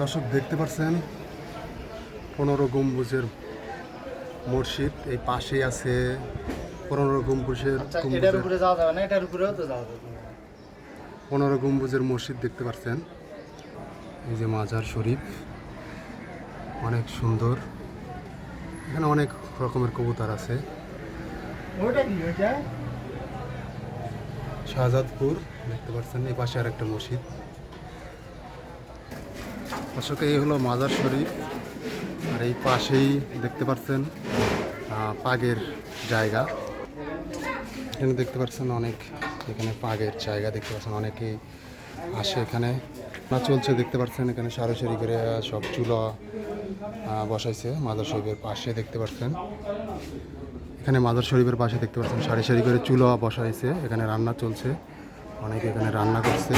দর্শক দেখতে পাচ্ছেন পনেরো গম্বুজের মসজিদ এই পাশেই আছে পনেরো গম্বুজের আচ্ছা পনেরো গম্বুজের মসজিদ দেখতে পাচ্ছেন। এই যে মাজার শরীফ অনেক সুন্দর। এখানে অনেক রকমের কবুতর আছে। শাহজাদপুর দেখতে পাচ্ছেন এই পাশে আর একটা মসজিদ। দর্শক, এই হলো মাজার শরীফ। আর এই পাশেই দেখতে পাচ্ছেন পাগের জায়গা। এখানে দেখতে পাচ্ছেন অনেক, এখানে পাগের জায়গা দেখতে পাচ্ছেন। অনেকেই আসে এখানে না চলছে, দেখতে পাচ্ছেন এখানে সারি করে সব চুলা বসাইছে মাজার শরীফের পাশে দেখতে পাচ্ছেন। এখানে মাদার শরীফের পাশে দেখতে পাচ্ছেন, সারি সারি করে চুলা বসাইছে। এখানে রান্না চলছে, অনেকে এখানে রান্না করছে।